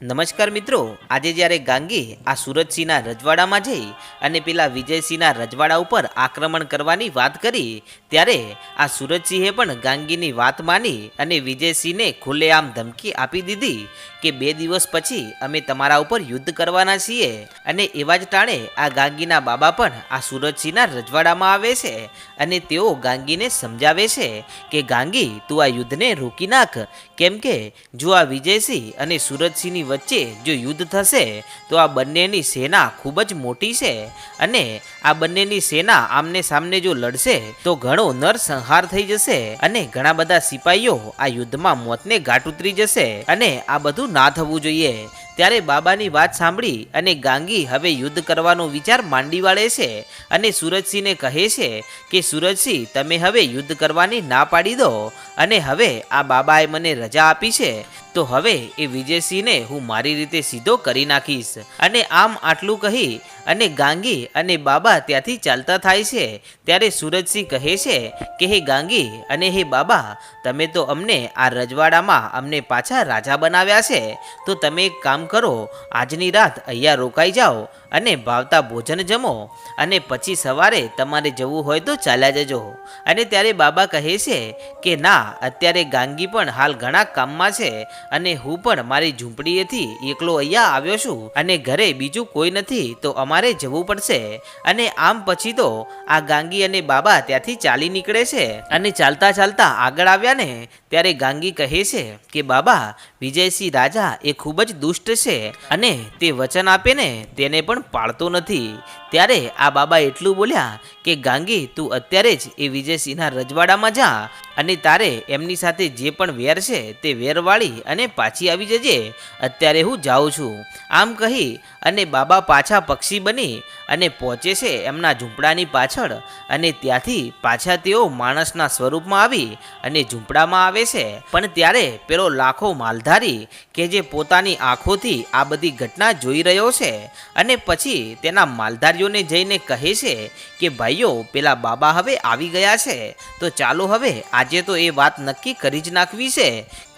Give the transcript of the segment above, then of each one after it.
નમસ્કાર મિત્રો, આજે જ્યારે ગાંગી આ સુરતસિંહના રજવાડામાં જઈ અને પેલા વિજયસિંહના રજવાડા ઉપર આક્રમણ કરવાની વાત કરી, ત્યારે આ સુરજસિંહે પણ ગાંગીની વાત માની અને વિજયસિંહને ખુલ્લેઆમ ધમકી આપી દીધી કે બે દિવસ પછી અમે તમારા ઉપર યુદ્ધ કરવાના છીએ અને એવા જ ટાણે આ ગાંગીના બાબા પણ આ સુરતસિંહના રજવાડામાં આવે છે અને તેઓ ગાંગીને સમજાવે છે કે, ગાંગી, તું આ યુદ્ધને રોકી નાખ. કેમ કે, જો આ વિજયસિંહ અને સુરતસિંહની વચ્ચે જો યુદ્ધ થશે, તો આ બંનેની સેના ખૂબ જ મોટી છે. અને આ બંનેની સેના આમને સામને જો લડશે, તો ઘણો નરસંહાર થઈ જશે અને ઘણા બધા સિપાહીઓ આ યુદ્ધમાં મોતને ઘાટ ઉતરી જશે. અને આ બધું ના થવું જોઈએ. ત્યારે બાબાની વાત સાંભળી અને ગાંગી હવે યુદ્ધ કરવાનો વિચાર માંડી વાળે છે અને સુરજસિંહને કહે છે કે, સુરજસિંહ, તમે હવે યુદ્ધ કરવાની ના પાડી દો અને હવે આ બાબાએ મને રજા આપી છે, તો હવે એ વિજયસિંહને હું મારી રીતે સીધો કરી નાખીશ. અને આમ આટલું કહી અને ગાંગી અને બાબા ત્યાંથી ચાલતા થાય છે. ત્યારે સુરજસિંહ કહે છે કે, હે ગાંગી અને હે બાબા, તમે તો અમને આ રજવાડામાં અમને પાછા રાજા બનાવ્યા છે. તો તમે એક કામ કરો, આજની રાત અહીંયા રોકાઈ જાઓ અને ભાવતા ભોજન જમો અને પછી સવારે તમારે જવું હોય તો ચાલ્યા જજો. અને ત્યારે બાબા કહે છે કે, ના, અત્યારે ગાંગી પણ હાલ ઘણા કામમાં છે અને હું પણ મારી ઝૂંપડીએથી એકલો અહીંયા આવ્યો છું અને ઘરે બીજું કોઈ નથી, તો અમારે જવું પડશે. અને આમ પછી તો આ ગાંગી અને બાબા ત્યાંથી ચાલી નીકળે છે અને ચાલતા ચાલતા આગળ આવ્યા ને ત્યારે ગાંગી કહે છે કે, બાબા, વિજયસિંહ રાજા એ ખૂબ જ દુષ્ટ છે અને તે વચન આપે ને તેને પણ પાળતો નથી. ત્યારે આ બાબા એટલું બોલ્યા કે, ગાંગી, તું અત્યારે જ એ વિજયસિંહના રજવાડામાં જા. અને તારે એમની સાથે જે પણ વેર છે તે વેરવાળી અને પાછી આવી જજે. અત્યારે હું જાઉં છું. આમ કહી અને બાબા પાછા પક્ષી બની અને પહોંચે છે એમના ઝૂંપડાની પાછળ. અને ત્યાંથી પાછા તેઓ માણસના સ્વરૂપમાં આવી અને ઝૂંપડામાં આવે છે. પણ ત્યારે પેલો લાખો માલધારી કે જે પોતાની આંખોથી આ બધી ઘટના જોઈ રહ્યો છે અને પછી તેના માલધારીઓને જઈને કહે છે કે, ભાઈઓ, પેલા બાબા હવે આવી ગયા છે. તો ચાલો હવે આજે તો એ વાત નક્કી કરી જ નાખવી છે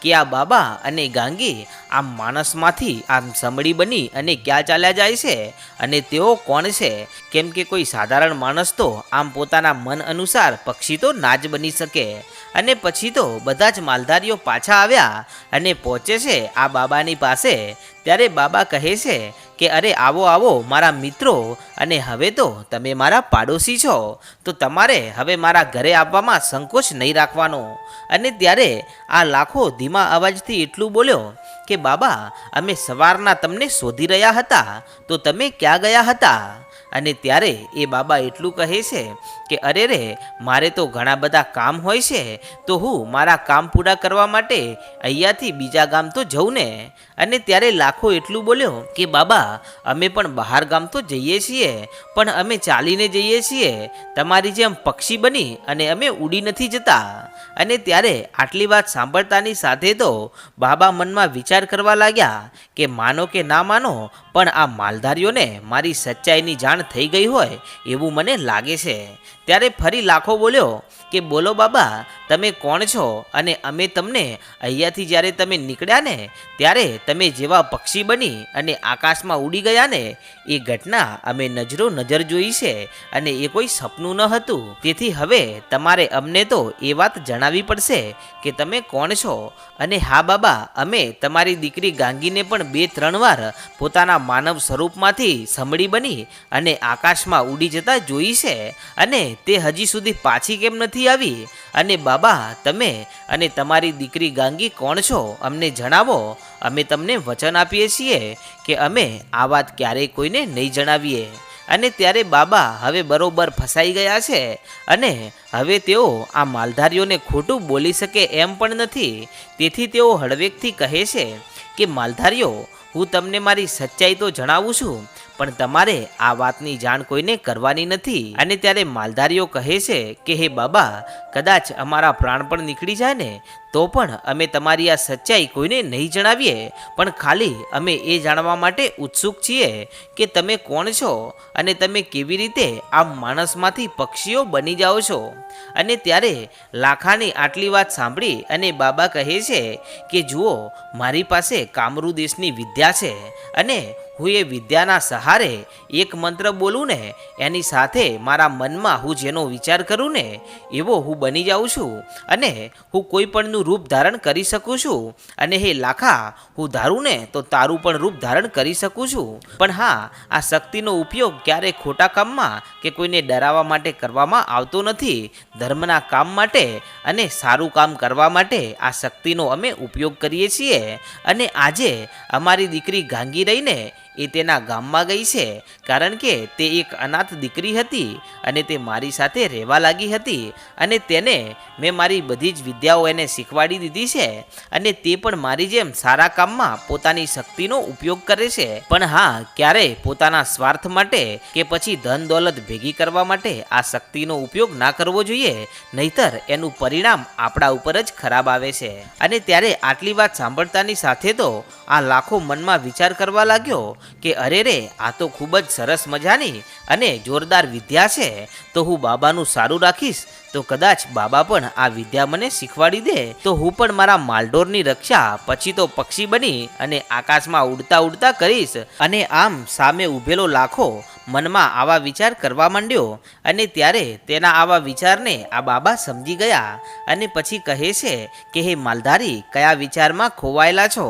કે આ બાબા અને ગાંગી આમ માણસમાંથી આમ સમડી બની અને ક્યાં ચાલ્યા જાય છે અને તેઓ કોણ છે? કેમ કે કોઈ સાધારણ માણસ તો આમ પોતાના મન અનુસાર પક્ષી તો ના જ બની શકે. અને પછી તો બધા જ માલધારીઓ પાછા આવ્યા અને પહોંચે છે આ બાબાની પાસે. ત્યારે બાબા કહે છે કે, અરે, આવો આવો, મારા મિત્રો, અને હવે તો તમે મારા પાડોશી છો. તો તમારે હવે મારા ઘરે આવવામાં સંકોચ નહીં રાખવાનો. અને ત્યારે આ લાખો ધીમા અવાજથી એટલું બોલ્યો કે, બાબા, અમે સવારના તમને શોધી રહ્યા હતા. તો તમે ક્યાં ગયા હતા? અને ત્યારે એ બાબા એટલું કહે છે કે અરે રે, મારે તો ઘણા બધા કામ હોય છે, તો હું મારા કામ પૂરા કરવા માટે અહીંયાથી બીજા ગામ તો જઉં ને. અને ત્યારે લાખો એટલું બોલ્યો કે, બાબા, અમે પણ બહાર ગામ તો જઈએ છીએ, પણ અમે ચાલીને જઈએ છીએ. તમારી જેમ પક્ષી બની અને અમે ઉડી નથી જતા. અને ત્યારે આટલી વાત સાંભળતાની સાથે તો બાબા મનમાં વિચાર કરવા લાગ્યા કે, માનો કે ના માનો, પણ આ માલધારીઓને મારી સચ્ચાઈની જાણ થઈ ગઈ હોય એવું મને લાગે છે. ત્યારે ફરી લાખો બોલ્યો કે બોલો બાબા તમે કોણ છો? અને અમે તમને અહીંયાથી જ્યારે તમે નીકળ્યા ને ત્યારે તમે જેવા પક્ષી બની અને આકાશમાં ઉડી ગયા ને એ ઘટના અમે નજરો નજર જોઈ છે અને એ કોઈ સપનું ન હતું. તેથી હવે તમારે અમને તો એ વાત જણાવવી પડશે કે તમે કોણ છો અને હા બાબા, અમે તમારી દીકરી ગાંગીને પણ બે ત્રણ વાર પોતાના માનવ સ્વરૂપમાંથી સંભળી બની અને આકાશમાં ઉડી જતા જોઈ છે અને તે હજી સુધી પાછી કેમ નથી આવી? અને બાબા, તમે અને તમારી દીકરી ગાંગી કોણ છો? અમને જણાવો. અમે તમને વચન આપીએ છીએ કે અમે આ વાત ક્યારેય કોઈને નહીં જણાવીએ. અને ત્યારે બાબા હવે બરોબર ફસાઈ ગયા છે અને હવે તેઓ આ માલધારીઓને ખોટું બોલી શકે એમ પણ નથી. તેથી તેઓ હળવેકથી કહે છે કે, માલધારીઓ, હું તમને મારી સચ્ચાઈ તો જણાવું છું પણ તમારે આ વાતની જાણ કોઈને કરવાની નથી. અને ત્યારે માલધારીઓ કહે છે કે, હે બાબા, કદાચ અમારા પ્રાણ પણ નીકળી જાય ને, તો પણ અમે તમારી આ સચ્ચાઈ કોઈને નહીં જણાવીએ. પણ ખાલી અમે એ જાણવા માટે ઉત્સુક છીએ કે તમે કોણ છો અને તમે કેવી રીતે આ માણસમાંથી પક્ષીઓ બની જાઓ છો. અને ત્યારે લાખાની આટલી વાત સાંભળી અને બાબા કહે છે કે, જુઓ, મારી પાસે કામરૂ દેશની વિદ્યા છે અને હું એ વિદ્યાના સહારે એક મંત્ર બોલું ને, એની સાથે મારા મનમાં હું જેનો વિચાર કરું ને, એવો હું બની જાઉં છું અને હું કોઈ પણનું રૂપ ધારણ કરી શકું છું અને હે લાખા, હું ધારું ને તો તારું પણ રૂપ ધારણ કરી શકું છું. પણ હા, આ શક્તિનો ઉપયોગ ક્યારેય ખોટા કામમાં કે કોઈને ડરાવવા માટે કરવામાં આવતો નથી, ધર્મના કામ માટે અને સારું કામ કરવા માટે આ શક્તિનો અમે ઉપયોગ કરીએ છીએ. અને આજે અમારી દીકરી ગાંગી રહીને એ તેના ગામમાં ગઈ છે, કારણ કે તે એક અનાથ દીકરી હતી અને તે મારી સાથે રહેવા લાગી હતી અને તેને મેં મારી બધી જ વિદ્યાઓ એને શીખવાડી દીધી છે અને તે પણ મારી જેમ સારા કામમાં પોતાની શક્તિનો ઉપયોગ કરે છે. પણ હા, ક્યારેય પોતાના સ્વાર્થ માટે કે પછી ધન દોલત ભેગી કરવા માટે આ શક્તિનો ઉપયોગ ના કરવો જોઈએ, નહીતર એનું પરિણામ આપણા ઉપર જ ખરાબ આવે છે. અને ત્યારે આટલી વાત સાંભળતાની સાથે તો આ લાખો મનમાં વિચાર કરવા લાગ્યો કે અરે રે, આ તો ખૂબ જ સરસ મજાની અને જોરદાર વિદ્યા છે. તો હું બાબાનું સારું રાખીશ તો કદાચ બાબા પણ આ વિદ્યા મને શીખવાડી દે, તો હું પણ મારા માલઢોરની રક્ષા, પછી તો પક્ષી બની અને આકાશમાં ઉડતા ઉડતા કરીશ. અને આમ સામે ઊભેલો લાખો મનમાં આવા વિચાર કરવા માંડ્યો અને ત્યારે તેના આવા વિચારને આ બાબા સમજી ગયા અને પછી કહે છે કે, હે માલધારી, કયા વિચારમાં ખોવાયેલા છો?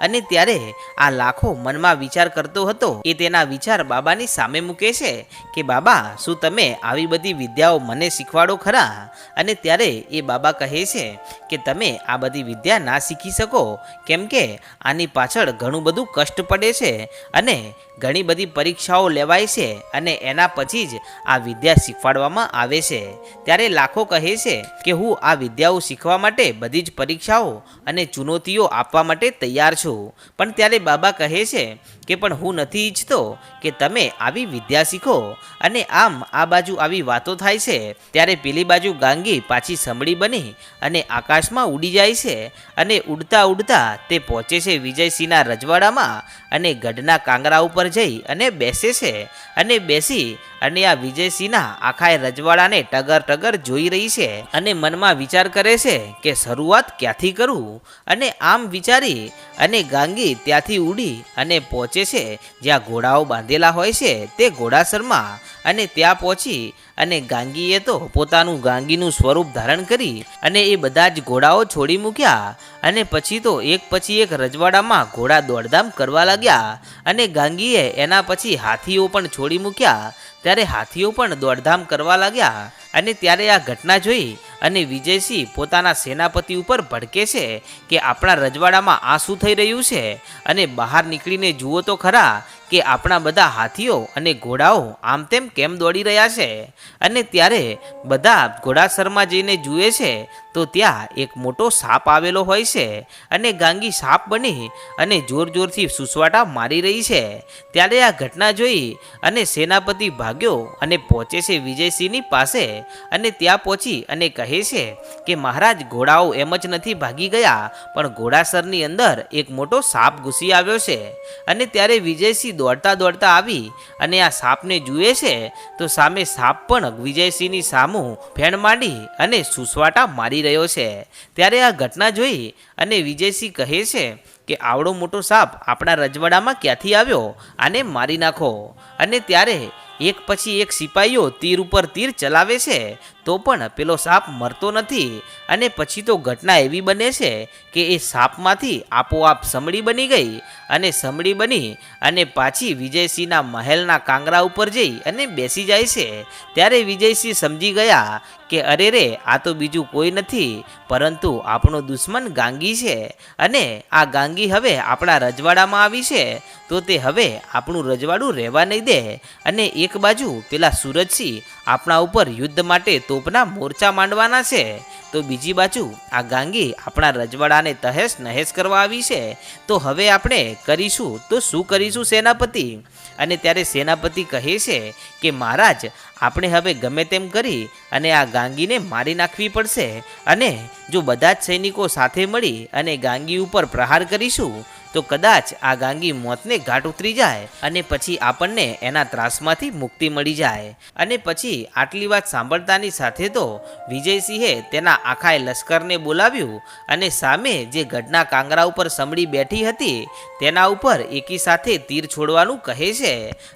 અને ત્યારે આ લાખો મનમાં વિચાર કરતો હતો. એ તેના વિચાર બાબાની સામે મૂકે છે કે, બાબા, શું તમે આવી બધી વિદ્યાઓ મને શીખવાડો ખરા? અને ત્યારે એ બાબા કહે છે કે તમે આ બધી વિદ્યા ના શીખી શકો, કેમ કે આની પાછળ ઘણું બધું કષ્ટ પડે છે અને ઘણી બધી પરીક્ષાઓ લેવાય છે અને એના પછી જ આ વિદ્યા શીખવાડવામાં આવે છે. ત્યારે લાખો કહે છે કે હું આ વિદ્યાઓ શીખવા માટે બધી જ પરીક્ષાઓ અને ચુનૌતીઓ આપવા માટે તૈયાર છું. પણ ત્યારે બાબા કહે છે કે પણ હું નથી ઈચ્છતો કે તમે આવી વિદ્યા શીખો. અને આમ આ બાજુ આવી વાતો થાય છે, ત્યારે પેલી બાજુ ગાંગી પાછી સંભળી બની અને આકાશમાં ઉડી જાય છે અને ઉડતા ઉડતા તે પહોંચે છે વિજયસિંહના રજવાડામાં અને ગઢના કાંગરા ઉપર જઈ અને બેસે છે. અને બેસી અને આ વિજયસિંહના આખા રજવાડાને ટગર ટગર જોઈ રહી છે અને મનમાં વિચાર કરે છે કે શરૂઆત ક્યાંથી કરું? અને આમ વિચારી અને ગાંગી ત્યાંથી ઉડી અને પહોંચે છે. જ્યાં ઘોડાઓ બાંધેલા હોય છે તે ઘોડાસરમાં અને ત્યાં પહોંચી અને ગાંગીએ તો પોતાનું ગાંગીનું સ્વરૂપ ધારણ કરી અને એ બધા જ ઘોડાઓ છોડી મૂક્યા અને પછી તો એક પછી એક રજવાડામાં ઘોડા દોડધામ કરવા લાગ્યા અને ગાંગીએ એના પછી હાથીઓ પણ છોડી મૂક્યા. ત્યારે હાથીઓ પણ દોડધામ કરવા લાગ્યા. અને ત્યારે આ ઘટના જોઈ અને વિજયસિંહ પોતાના સેનાપતિ ઉપર ભડકે છે કે આપણા રજવાડામાં આ શું થઈ રહ્યું છે અને બહાર નીકળીને જુઓ તો ખરા કે આપણા બધા હાથીઓ અને ઘોડાઓ આમ તેમ કેમ દોડી રહ્યા છે? અને ત્યારે બધા ઘોડાસરમાં જઈને જુએ છે તો ત્યાં એક મોટો સાપ આવેલો હોય છે અને ગાંગી સાપ બની અને જોર જોરથી સુસવાટા મારી રહી છે. ત્યારે આ ઘટના જોઈ અને સેનાપતિ ભાગ્યો અને પહોંચે છે વિજયસિંહની પાસે અને ત્યાં પહોંચી અને કહે છે કે મહારાજ, ઘોડાઓ એમ જ નથી ભાગી ગયા, પણ ઘોડાસરની અંદર એક મોટો સાપ ઘૂસી આવ્યો છે. અને ત્યારે વિજયસિંહ દોડતા દોડતા આવી અને આ સાપને જુએ છે, તો સામે સાપ પણ વિજયસિંહની સામું ફેણ માંડી અને સુસવાટા મારી રહ્યો છે. ત્યારે આ ઘટના જોઈ અને વિજયસિંહ કહે છે કે, આવડો મોટો સાપ આપણા રજવાડામાં ક્યાંથી આવ્યો? આને મારી નાખો. અને ત્યારે એક પછી એક સિપાહીઓ તીર ઉપર તીર ચલાવે છે. તો પણ પેલો સાપ મરતો નથી અને પછી તો ઘટના એવી બને છે કે એ સાપમાંથી આપોઆપ સમડી બની ગઈ અને સમડી બની અને પાછી વિજયસિંહના મહેલના કાંગરા ઉપર જઈ અને બેસી જાય છે. ત્યારે વિજયસિંહ સમજી ગયા કે અરે રે, આ તો બીજું કોઈ નથી, પરંતુ આપણો દુશ્મન ગાંગી છે અને આ ગાંગી હવે આપણા રજવાડામાં આવી છે. તો તે હવે આપણું રજવાડું રહેવા નહીં દે અને એક બાજુ પેલા સુરજસિંહ આપણા ઉપર યુદ્ધ માટે તોપના મોરચા માંડવાના છે, તો બીજી બાજુ આ ગાંગી આપણા રજવાડાને તહેશ નહેશ કરવા આવી છે. તો હવે આપણે કરીશું, તો શું કરીશું સેનાપતિ? અને ત્યારે સેનાપતિ કહે છે કે, મહારાજ, આપણે હવે ગમે તેમ કરી અને આ ગાંગીને મારી નાખવી પડશે. અને જો બધા જ સૈનિકો સાથે મળી અને ગાંગી ઉપર પ્રહાર કરીશું તો કદાચ આ ગાંગી મોતને ઘાટ ઉતરી જાય અને પછી આપણને એના ત્રાસમાંથી મુક્તિ મળી જાય. અને પછી આટલી વાત સાંભળતાની સાથે તો વિજયસિંહે તેના આખાએ લશ્કરને બોલાવ્યું અને સામે જે ગઢના કાંગરા ઉપર સમડી બેઠી હતી, તેના ઉપર એકી સાથે તીર છોડવાનું કહે છે.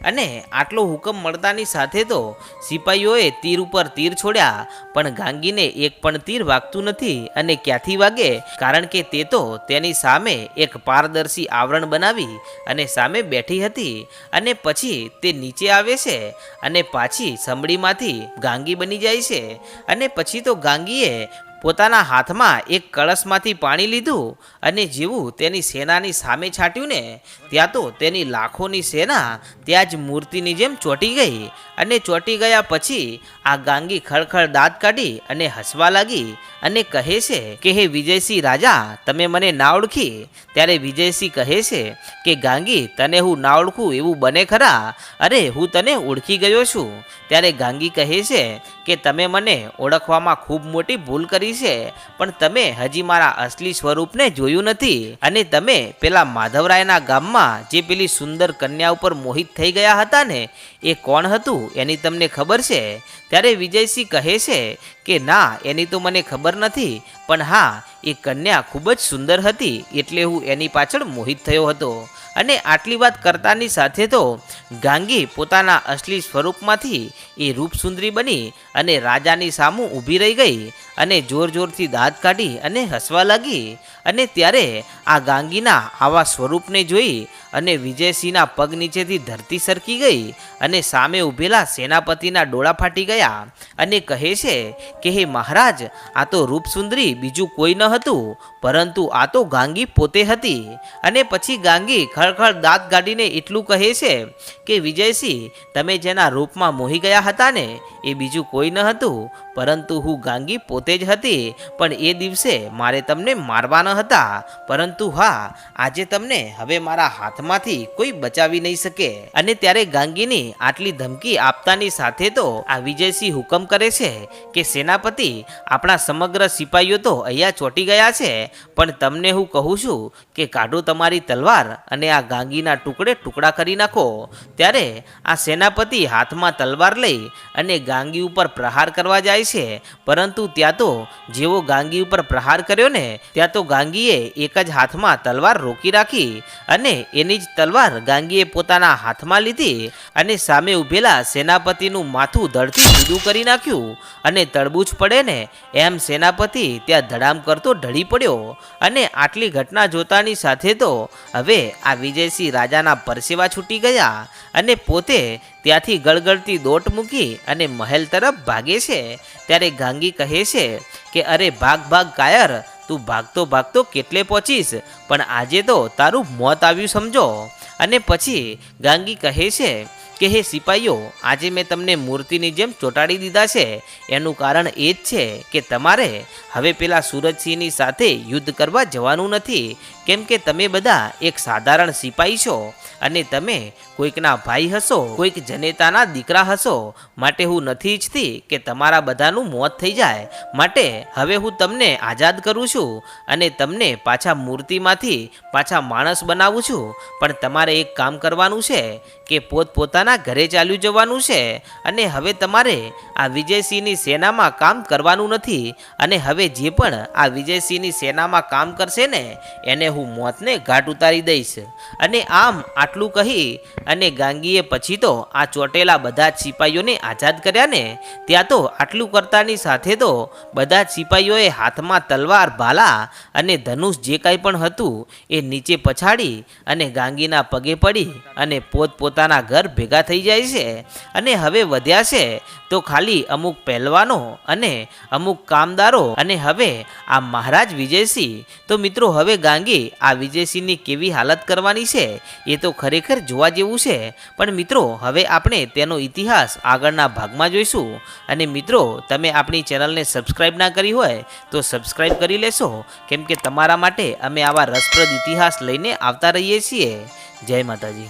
અને આટલો હુકમ મળતાની સાથે તો સિપાહીઓએ તીર ઉપર તીર છોડ્યા, પણ ગાંગીને એક પણ તીર વાગતું નથી અને ક્યાંથી વાગે? કારણ કે તે તો તેની સામે એક પારદર્શી આવરણ બનાવી અને સામે બેઠી હતી અને પછી તે નીચે આવે છે અને પાછી સમડીમાંથી ગાંગી બની જાય છે અને પછી તો ગાંગીએ પોતાના હાથમાં એક કળશમાંથી પાણી લીધું અને જેવું તેની સેનાની સામે છાંટ્યું ને, ત્યાં તો તેની લાખોની સેના ત્યાં જ મૂર્તિની જેમ ચોંટી ગઈ અને ચોંટી ગયા પછી આ ગાંગી ખળખળ દાંત કાઢી અને હસવા લાગી અને કહે છે કે, હે વિજયસિંહ રાજા, તમે મને ના ઓળખી? ત્યારે વિજયસિંહ કહે છે કે, ગાંગી, તને હું ના ઓળખું એવું બને ખરા? અરે, હું તને ઓળખી ગયો છું. ત્યારે ગાંગી કહે છે કે, તમે મને ઓળખવામાં ખૂબ મોટી ભૂલ કરી છે. પણ તમે હજી મારા અસલી સ્વરૂપને જોયું નથી. અને તમે પેલા માધવરાયના ગામમાં જે પેલી સુંદર કન્યા ઉપર મોહિત થઈ ગયા હતા ને, એ કોણ હતું? એની તમને ખબર છે? ત્યારે વિજયસિંહ કહે છે કે, ના, એની તો મને ખબર નથી. પણ હા, એ કન્યા ખૂબ જ સુંદર હતી, એટલે હું એની પાછળ મોહિત થયો હતો. અને આટલી વાત કરતાની સાથે તો ગાંગી પોતાના અસલી સ્વરૂપમાંથી એ રૂપસુંદરી બની અને રાજાની સામું ઊભી રહી ગઈ અને જોર જોરથી દાંત કાઢી અને હસવા લાગી. અને ત્યારે આ ગાંગીના આવા સ્વરૂપને જોઈ અને વિજયસિંહના પગ નીચેથી ધરતી સરકી ગઈ અને સામે ઊભેલા સેનાપતિના ડોળા ફાટી ગયા અને કહે છે કે, હે મહારાજ, આ તો રૂપસુંદરી બીજું કોઈ ન હતું, પરંતુ આ તો ગાંગી પોતે હતી. અને પછી ગાંગી ખળખળ દાંત ગાડીને એટલું કહે છે કે, વિજયસિંહ, તમે જેના રૂપમાં મોહી ગયા હતા ને, એ બીજું કોઈ ન હતું પરંતુ હું ગાંગી પોતે જ હતી, પણ એ દિવસે મારે તમને મારવાના હતા. પરંતુ હા, આજે તમને હવે મારા હાથમાંથી કોઈ બચાવી નહીં શકે. અને ત્યારે ગાંગીની આટલી ધમકી આપતાની સાથે તો આ વિજયસિંહ હુકમ કરે છે કે સેનાપતિ આપણા સમગ્ર સિપાહીઓ તો અહીંયા ચોંટી ગયા છે, પણ તમને હું કહું છું કે કાઢો તમારી તલવાર અને આ ગાંગીના ટુકડે ટુકડા કરી નાખો. ત્યારે આ સેનાપતિ હાથમાં તલવાર લઈ અને ગાંગી ઉપર પ્રહાર કરવા જાય છે. પરંતુ ત્યાં તો જેવો ગાંગી ઉપર પ્રહાર કર્યો ને, ત્યાં તો ગાંગીએ એક જ હાથમાં તલવાર રોકી રાખી અને એની જ તલવાર ગાંગીએ પોતાના હાથમાં લીધી અને સામે ઊભેલા સેનાપતિનું માથું ધડથી જુદું કરી નાખ્યું અને તડબૂચ પડે ને, એમ સેનાપતિ ત્યાં ધડામ કરતો ઢળી પડ્યો અને આટલી ઘટના જોતાની સાથે તો હવે આ વિજયસિંહ રાજાના પરસેવા છૂટી ગયા અને પોતે ત્યાંથી ગળગળતી દોટ મૂકી અને મહેલ તરફ ભાગે છે. ત્યારે ગાંગી કહે છે કે, અરે ભાગ ભાગ કાયર તું ભાગતો ભાગતો કેટલે પહોંચીશ? પણ આજે તો તારું મોત આવ્યું, સમજો. અને પછી ગાંગી કહે છે કે, હે સિપાહીઓ આજે મેં તમને મૂર્તિની જેમ ચોંટાડી દીધા છે. એનું કારણ એ જ છે કે તમારે હવે પેલા સુરજસિંહની સાથે યુદ્ધ કરવા જવાનું નથી. કેમ કે તમે બધા એક સાધારણ સિપાહી છો અને તમે કોઈકના ભાઈ હશો, કોઈક જનેતાના દીકરા હશો. માટે હું નથી ઈચ્છતી કે તમારા બધાનું મોત થઈ જાય. માટે હવે હું તમને આઝાદ કરું છું અને તમને પાછા મૂર્તિમાંથી પાછા માણસ બનાવું છું. પણ તમારે એક કામ કરવાનું છે કે પોતપોતાના ઘરે ચાલ્યું જવાનું છે અને હવે તમારે આ વિજયસિંહની સેનામાં કામ કરવાનું નથી અને હવે જે પણ આ વિજયસિંહની સેનામાં કામ કરશે ને, એને હું મોતને ઘાટ ઉતારી દઈશ. અને આમ આટલું કહી અને ગાંગીએ પછી તો આ ચોટેલા બધા જ સિપાહીઓને આઝાદ કર્યા ને, ત્યાં તો આટલું કરતાની સાથે તો બધા જ સિપાહીઓએ હાથમાં તલવાર, ભાલા અને ધનુષ જે કાંઈ પણ હતું એ નીચે પછાડી અને ગાંગીના પગે પડી અને પોતપોતાના ઘર ભેગા થઈ જાય છે અને હવે વધ્યા છે, તો ખાલી અમુક પહેલવાનો અને અમુક કામદારો અને હવે આ મહારાજ વિજયસિંહ. તો મિત્રો, હવે ગાંગી, આ વિજયસિંહની કેવી હાલત કરવાની છે, એ તો ખરેખર જોવા જેવું છે. પણ મિત્રો, હવે આપણે તેનો ઇતિહાસ આગળના ભાગમાં જોઈશું. અને મિત્રો, તમે આપણી ચેનલને સબસ્ક્રાઈબ ના કરી હોય, તો સબસ્ક્રાઈબ કરી લેશો. કેમ કે તમારા માટે અમે આવા રસપ્રદ ઇતિહાસ લઈને આવતા રહીએ છીએ. જય માતાજી.